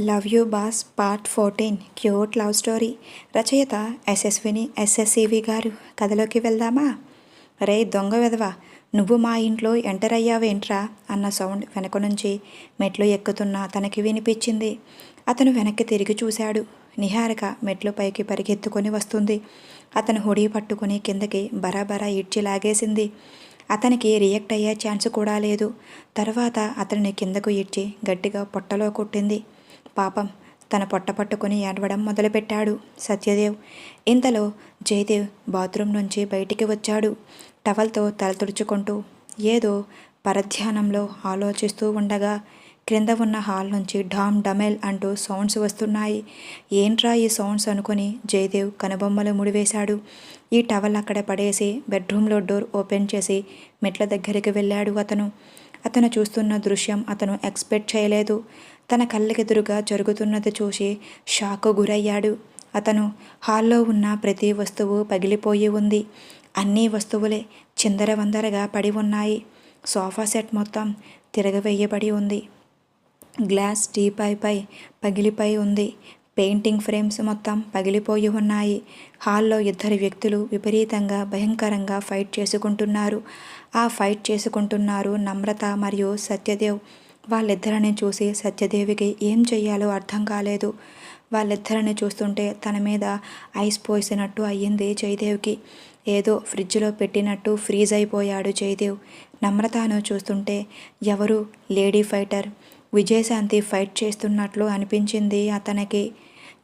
Love you boss part fourteen cute love story. రచయిత ఎస్ఎస్విని ఎస్ఎస్సివి గారు. కథలోకి వెళ్దామా? రే దొంగ వెధవా నువ్వు మా ఇంట్లో ఎంటర్ అయ్యావేంట్రా? అన్న సౌండ్ వెనక నుంచి మెట్లు ఎక్కుతున్న తనకి వినిపించింది. అతను వెనక్కి తిరిగి చూశాడు. నిహారిక మెట్లు పైకి పరిగెత్తుకొని వస్తుంది. అతను హుడీ పట్టుకుని కిందకి బరాబరా ఇడ్చి లాగేసింది. అతనికి రియాక్ట్ అయ్యే ఛాన్స్ కూడా లేదు. తర్వాత అతన్ని కిందకు ఇడ్చి గట్టిగా పొట్టలో కొట్టింది. పాపం తన పొట్ట పట్టుకుని ఏడవడం మొదలుపెట్టాడు సత్యదేవ్. ఇంతలో జయదేవ్ బాత్రూమ్ నుంచి బయటికి వచ్చాడు. టవల్తో తల తుడుచుకుంటూ ఏదో పరధ్యానంలో ఆలోచిస్తూ ఉండగా క్రింద ఉన్న హాల్ నుంచి డామ్ డమెల్ అంటూ సౌండ్స్ వస్తున్నాయి. ఏంట్రా ఈ సౌండ్స్ అనుకుని జయదేవ్ కనుబొమ్మలు ముడివేశాడు. ఈ టవల్ అక్కడ పడేసి బెడ్రూమ్లో డోర్ ఓపెన్ చేసి మెట్ల దగ్గరికి వెళ్ళాడు అతను. అతను చూస్తున్న దృశ్యం అతను ఎక్స్పెక్ట్ చేయలేదు. తన కళ్ళకెదురుగా జరుగుతున్నది చూసి షాకు గురయ్యాడు. అతను హాల్లో ఉన్న ప్రతి వస్తువు పగిలిపోయి ఉంది. అన్ని వస్తువులే చిందరవందరగా పడి ఉన్నాయి. సోఫా సెట్ మొత్తం తిరగవేయబడి ఉంది. గ్లాస్ టీపాయ్పై పగిలిపోయి ఉంది. పెయింటింగ్ ఫ్రేమ్స్ మొత్తం పగిలిపోయి ఉన్నాయి. హాల్లో ఇద్దరు వ్యక్తులు విపరీతంగా భయంకరంగా ఫైట్ చేసుకుంటున్నారు. ఆ ఫైట్ చేసుకుంటున్నారు నమ్రత మరియు సత్యదేవ్. వాళ్ళిద్దరిని చూసి సత్యదేవికి ఏం చెయ్యాలో అర్థం కాలేదు. వాళ్ళిద్దరిని చూస్తుంటే తన మీద ఐస్ పోసినట్టు అయ్యింది జయదేవ్కి. ఏదో ఫ్రిడ్జ్లో పెట్టినట్టు ఫ్రీజ్ అయిపోయాడు జయదేవ్. నమ్రతను చూస్తుంటే ఎవరు? Lady fighter. విజయశాంతి ఫైట్ చేస్తున్నట్లు అనిపించింది అతనికి.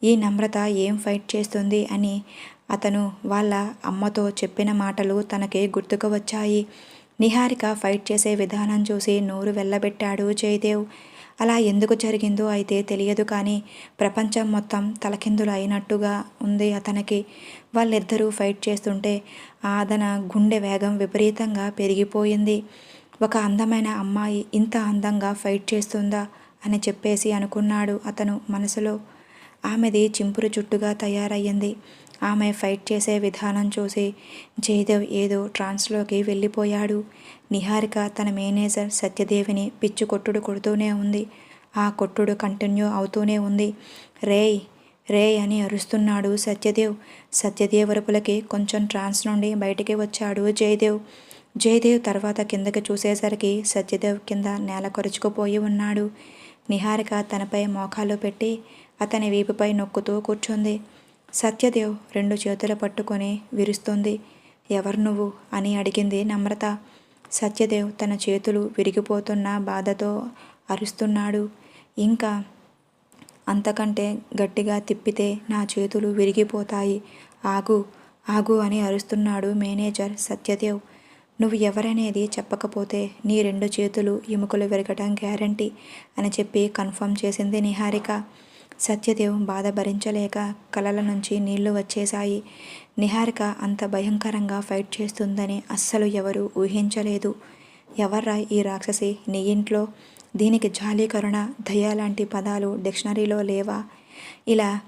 ఈ నమ్రత ఏం ఫైట్ చేస్తుంది అని అతను వాళ్ళ అమ్మతో చెప్పిన మాటలు తనకి గుర్తుకు వచ్చాయి. నిహారిక ఫైట్ చేసే విధానం చూసి నోరు వెళ్ళబెట్టాడు జయదేవ్. అలా ఎందుకు జరిగిందో అయితే తెలియదు కానీ ప్రపంచం మొత్తం తలకిందులు అయినట్టుగా ఉంది అతనికి. వాళ్ళిద్దరూ ఫైట్ చేస్తుంటే ఆదన గుండె వేగం విపరీతంగా పెరిగిపోయింది. ఒక అందమైన అమ్మాయి ఇంత అందంగా ఫైట్ చేస్తుందా అని చెప్పేసి అనుకున్నాడు అతను మనసులో. ఆమెది చింపురు చుట్టుగా తయారయ్యింది. ఆమె ఫైట్ చేసే విధానం చూసి జయదేవ్ ఏదో ట్రాన్స్లోకి వెళ్ళిపోయాడు. నిహారిక తన మేనేజర్ సత్యదేవిని పిచ్చి కొట్టుడు కొడుతూనే ఉంది. ఆ కొట్టుడు కంటిన్యూ అవుతూనే ఉంది. రేయ్ రే అని అరుస్తున్నాడు సత్యదేవ్. సత్యదేవ్ వరపులకి కొంచెం ట్రాన్స్ నుండి బయటికి వచ్చాడు జయదేవ్. జయదేవ్ తర్వాత కిందకి చూసేసరికి సత్యదేవ్ కింద నేల కొరుచుకుపోయి ఉన్నాడు. నిహారిక తనపై మోకాలు పెట్టి అతని వీపుపై నొక్కుతూ కూర్చుంది. సత్యదేవ్ రెండు చేతులు పట్టుకొని విరుస్తుంది. ఎవరు నువ్వు? అని అడిగింది నమ్రత. సత్యదేవ్ తన చేతులు విరిగిపోతున్న బాధతో అరుస్తున్నాడు. ఇంకా అంతకంటే గట్టిగా తిప్పితే నా చేతులు విరిగిపోతాయి. ఆగు ఆగు అని అరుస్తున్నాడు మేనేజర్ సత్యదేవ్. నువ్వు ఎవరనేది చెప్పకపోతే నీ రెండు చేతులు ఎముకలు విరగటం గ్యారంటీ అని చెప్పి కన్ఫర్మ్ చేసింది నిహారిక. సత్యదేవ్ బాధ భరించలేక కలల నుంచి నీళ్ళు వచ్చేశాయి. నిహారిక అంత భయంకరంగా ఫైట్ చేస్తుందని అస్సలు ఎవరు ఊహించలేదు. ఎవర్రా ఈ రాక్షసి? నీ ఇంట్లో? దీనికి జాలీకరుణ దయ లాంటి పదాలు డిక్షనరీలో లేవా? ఇలా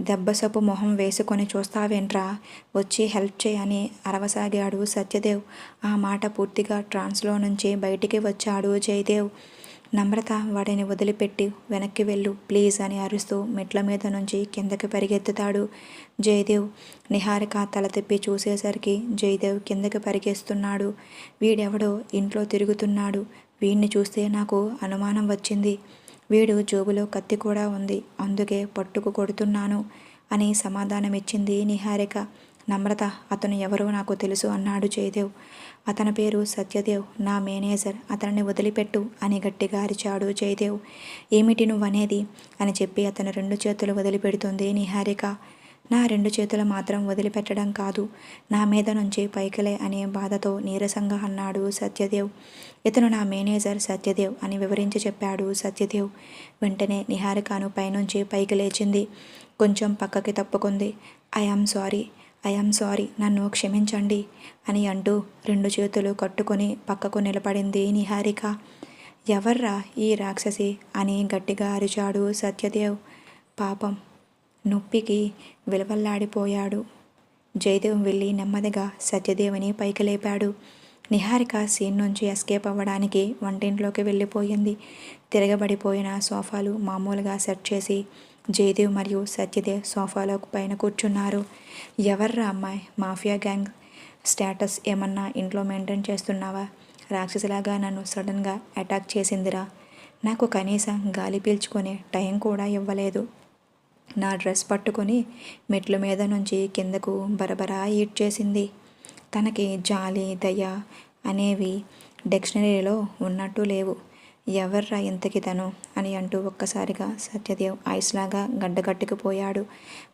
దెబ్బసపు మొహం వేసుకొని చూస్తావేంట్రా? వచ్చి హెల్ప్ చేయని అరవసాగాడు సత్యదేవ్. ఆ మాట పూర్తిగా ట్రాన్స్లో నుంచి బయటికి వచ్చాడు జయదేవ్. నమ్రత వాడిని వదిలిపెట్టి వెనక్కి వెళ్ళు ప్లీజ్ అని అరుస్తూ మెట్ల మీద నుంచి కిందకి పరిగెత్తుతాడు జయదేవ్. నిహారిక తల తిప్పి చూసేసరికి జయదేవ్ కిందకి పరిగెస్తున్నాడు. వీడెవడో ఇంట్లో తిరుగుతున్నాడు. వీడిని చూస్తే నాకు అనుమానం వచ్చింది. వీడు జోబులో కత్తి కూడా ఉంది. అందుకే పట్టుకు కొడుతున్నాను అని సమాధానమిచ్చింది నిహారిక. నమ్రత అతను ఎవరో నాకు తెలుసు అన్నాడు జయదేవ్. అతని పేరు సత్యదేవ్ నా మేనేజర్. అతనిని వదిలిపెట్టు అని గట్టిగా అరిచాడు జయదేవ్. ఏమిటి నువ్వనేది? అని చెప్పి అతను రెండు చేతులు వదిలిపెడుతుంది నిహారిక. నా రెండు చేతులు మాత్రం వదిలిపెట్టడం కాదు. నా మీద నుంచి పైకిలే అనే బాధతో నీరసంగా అన్నాడు సత్యదేవ్. ఇతను నా మేనేజర్ సత్యదేవ్ అని వివరించి చెప్పాడు సత్యదేవ్. వెంటనే నిహారికను పైనుంచి పైకి లేచింది. కొంచెం పక్కకి తప్పుకుంది. I am sorry. I am sorry నన్ను క్షమించండి అని అంటూ రెండు చేతులు కట్టుకొని పక్కకు నిలబడింది నిహారిక. ఎవర్రా ఈ రాక్షసి అని గట్టిగా అరిచాడు సత్యదేవ్. పాపం. నొప్పికి విలవల్లాడిపోయాడు. జయదేవ్ వెళ్ళి నెమ్మదిగా సత్యదేవిని పైకి లేపాడు. నిహారిక సీన్ నుంచి ఎస్కేప్ అవ్వడానికి వంటింట్లోకి వెళ్ళిపోయింది. తిరగబడిపోయిన సోఫాలు మామూలుగా సెట్ చేసి జయదేవ్ మరియు సత్యదేవ్ సోఫాలో పైన కూర్చున్నారు. ఎవర్రా అమ్మాయి? మాఫియా గ్యాంగ్ స్టేటస్ ఏమన్నా ఇంట్లో మెయింటైన్ చేస్తున్నావా? రాక్షసిలాగా నన్ను సడన్గా అటాక్ చేసిందిరా. నాకు కనీసం గాలి పీల్చుకునే టైం కూడా ఇవ్వలేదు. నా డ్రెస్ పట్టుకొని మెట్ల మీద నుంచి కిందకు బరబరా ఈడ్ చేసింది. తనకి జాలి దయ అనేవి డిక్షనరీలో ఉన్నట్టు లేవు. ఎవర్రా ఇంతకి తను? అని అంటూ ఒక్కసారిగా సత్యదేవ్ ఐస్లాగా గడ్డగట్టుకుపోయాడు.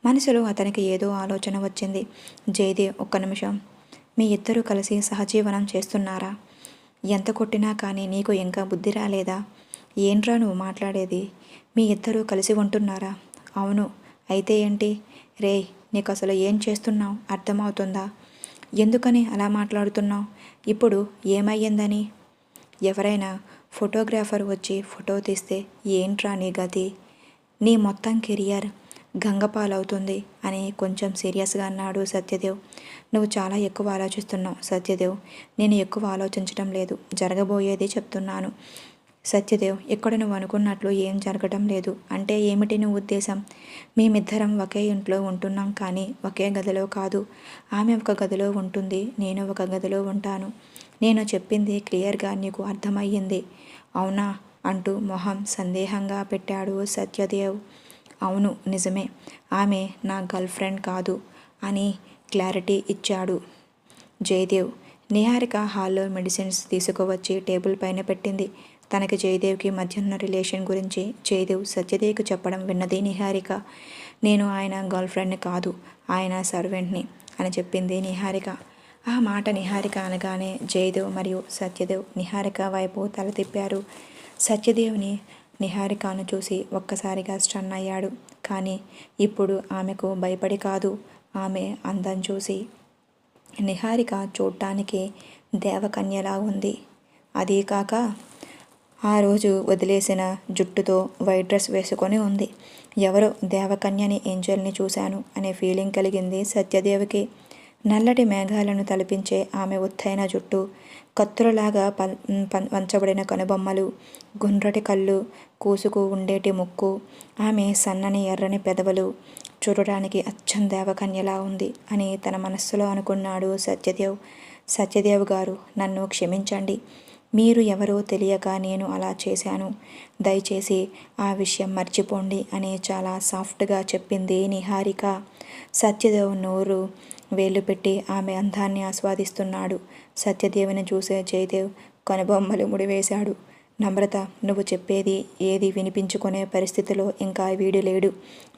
మనసులో అతనికి ఏదో ఆలోచన వచ్చింది. జయదేవ్ ఒక్క నిమిషం మీ ఇద్దరు కలిసి సహజీవనం చేస్తున్నారా? ఎంత కొట్టినా కానీ నీకు ఇంకా బుద్ధి రాలేదా? ఏంట్రా నువ్వు మాట్లాడేది? మీ ఇద్దరూ కలిసి ఉంటున్నారా? అవును. అయితే ఏంటి? రే నీకు అసలు ఏం చేస్తున్నావు? అర్థమవుతుందా? ఎందుకని అలా మాట్లాడుతున్నావు? ఇప్పుడు ఏమయ్యిందని? ఎవరైనా ఫోటోగ్రాఫర్ వచ్చి ఫోటో తీస్తే ఏంట్రా నీ గతి? నీ మొత్తం కెరియర్ గంగపాలవుతుంది అని కొంచెం సీరియస్గా అన్నాడు సత్యదేవ్. నువ్వు చాలా ఎక్కువ ఆలోచిస్తున్నావు సత్యదేవ్. నేను ఎక్కువ ఆలోచించడం లేదు. జరగబోయేది చెప్తున్నాను. సత్యదేవ్ ఇక్కడ నువ్వు అనుకున్నట్లు ఏం జరగటం లేదు. అంటే ఏమిటి నువ్వు ఉద్దేశం? మేమిద్దరం ఒకే ఇంట్లో ఉంటున్నాం కానీ ఒకే గదిలో కాదు. ఆమె ఒక గదిలో ఉంటుంది నేను ఒక గదిలో ఉంటాను. నేను చెప్పింది క్లియర్గా నీకు అర్థమయ్యింది. అవునా? అంటూ మొహం సందేహంగా పెట్టాడు సత్యదేవ్. అవును నిజమే. ఆమె నా గర్ల్ ఫ్రెండ్ కాదు అని క్లారిటీ ఇచ్చాడు జయదేవ్. నిహారిక హాల్లో మెడిసిన్స్ తీసుకువచ్చి టేబుల్ పైన పెట్టింది. తనకి జయదేవ్కి మధ్య ఉన్న రిలేషన్ గురించి జయదేవ్ సత్యదేవ్కి చెప్పడం విన్నది నిహారిక. నేను ఆయన గర్ల్ ఫ్రెండ్ని కాదు ఆయన సర్వెంట్ని అని చెప్పింది నిహారిక. ఆ మాట నిహారిక అనగానే జయదేవ్ మరియు సత్యదేవ్ నిహారిక వైపు తల తిప్పారు. సత్యదేవ్ని నిహారికను చూసి ఒక్కసారిగా స్టన్ అయ్యాడు. కానీ ఇప్పుడు ఆమెకు భయపడి కాదు. ఆమె అందం చూసి నిహారిక చూడటానికి దేవకన్యలా ఉంది. అదీ కాక ఆ రోజు వదిలేసిన జుట్టుతో వైట్ డ్రెస్ వేసుకొని ఉంది. ఎవరో దేవకన్యని ఏంజల్ని చూశాను అనే ఫీలింగ్ కలిగింది సత్యదేవికి. నల్లటి మేఘాలను తలపించే ఆమె ఒత్తైన జుట్టు కత్తులలాగా వంచబడిన కనుబొమ్మలు గుండ్రటి కళ్ళు కూసుకు ఉండేటి ముక్కు ఆమె సన్నని ఎర్రని పెదవులు చూడడానికి అచ్చం దేవకన్యలా ఉంది అని తన మనస్సులో అనుకున్నాడు సత్యదేవ్. సత్యదేవ్ గారు నన్ను క్షమించండి. మీరు ఎవరో తెలియక నేను అలా చేశాను. దయచేసి ఆ విషయం మర్చిపోండి అని చాలా సాఫ్ట్గా చెప్పింది నిహారిక. సత్యదేవ్ నోరు వేలు పెట్టి ఆమె అందాన్ని ఆస్వాదిస్తున్నాడు. సత్యదేవిని చూసే జయదేవ్ కనుబొమ్మలు ముడివేశాడు. నమ్రత నువ్వు చెప్పేది ఏది వినిపించుకునే పరిస్థితిలో ఇంకా వీడు లేడు.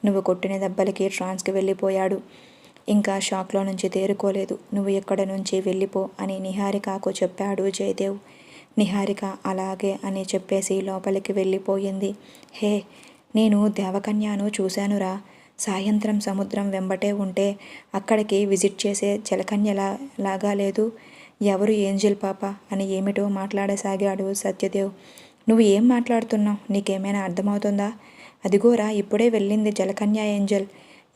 నువ్వు కొట్టిన దెబ్బలకి ట్రాన్స్కి వెళ్ళిపోయాడు. ఇంకా షాక్లో నుంచి తేరుకోలేదు. నువ్వు ఎక్కడ నుంచి వెళ్ళిపో అని నిహారికకు చెప్పాడు జయదేవ్. నిహారిక అలాగే అని చెప్పేసి లోపలికి వెళ్ళిపోయింది. హే నేను దేవకన్యను చూశానురా. సాయంత్రం సముద్రం వెంబటే ఉంటే అక్కడికి విజిట్ చేసే చెలకన్యలా లాగా లేదు. ఎవరు ఏంజిల్ పాప అని ఏమిటో మాట్లాడసాగాడు సత్యదేవ్. నువ్వు ఏం మాట్లాడుతున్నావు? నీకేమైనా అర్థమవుతుందా? అదిగోరా ఇప్పుడే వెళ్ళింది జలకన్య ఏంజల్.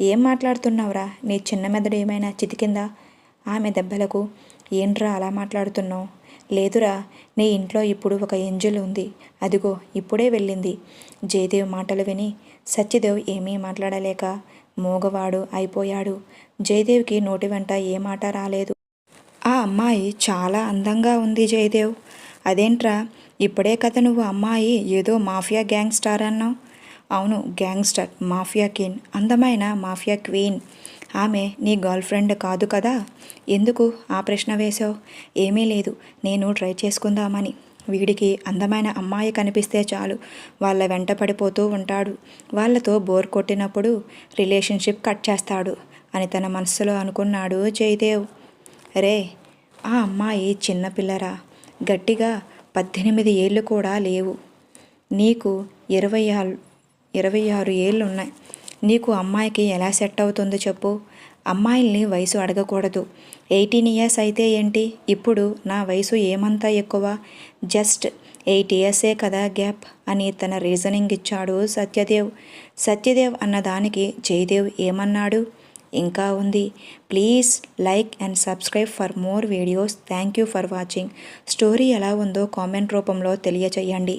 ఏం మాట్లాడుతున్నావురా? నీ చిన్న మెదడు ఏమైనా చితికిందా? ఆమె దెబ్బలకు ఏంట్రా అలా మాట్లాడుతున్నావు? లేదురా నీ ఇంట్లో ఇప్పుడు ఒక ఏంజల్ ఉంది. అదిగో ఇప్పుడే వెళ్ళింది. జయదేవ్ మాటలు విని సత్యదేవ్ ఏమీ మాట్లాడలేక మూగవాడు అయిపోయాడు. జయదేవ్కి నోటి వెంట ఏ మాట రాలేదు. ఆ అమ్మాయి చాలా అందంగా ఉంది జయదేవ్. అదేంట్రా ఇప్పుడే కథ నువ్వు అమ్మాయి ఏదో మాఫియా గ్యాంగ్ స్టార్ అన్నావు? అవును గ్యాంగ్స్టర్ మాఫియా కిన్ అందమైన మాఫియా క్వీన్. ఆమె నీ గర్ల్ ఫ్రెండ్ కాదు కదా? ఎందుకు ఆ ప్రశ్న వేశావు? ఏమీ లేదు నేను ట్రై చేసుకుందామని. వీడికి అందమైన అమ్మాయి కనిపిస్తే చాలు. వాళ్ళ వెంట పడిపోతూ ఉంటాడు. వాళ్ళతో బోర్ కొట్టినప్పుడు రిలేషన్షిప్ కట్ చేస్తాడు అని తన మనసులో అనుకున్నాడు జయదేవ్. రే ఆ అమ్మాయి చిన్నపిల్లరా గట్టిగా పద్దెనిమిది ఏళ్ళు కూడా లేవు. నీకు ఇరవై ఆరు ఇరవై ఆరు ఏళ్ళు ఉన్నాయి. నీకు అమ్మాయికి ఎలా సెట్ అవుతుందో చెప్పు. అమ్మాయిల్ని వయసు అడగకూడదు. ఎయిటీన్ ఇయర్స్ అయితే ఏంటి? ఇప్పుడు నా వయసు ఏమంతా ఎక్కువ? జస్ట్ ఎయిట్ ఇయర్సే కదా గ్యాప్ అని తన రీజనింగ్ ఇచ్చాడు సత్యదేవ్. సత్యదేవ్ అన్నదానికి జయదేవ్ ఏమన్నాడు? ఇంకా ఉంది. Please like and subscribe for more videos. Thank you for watching. Story ఎలా ఉందో కామెంట్ రూపంలో తెలియచేయండి.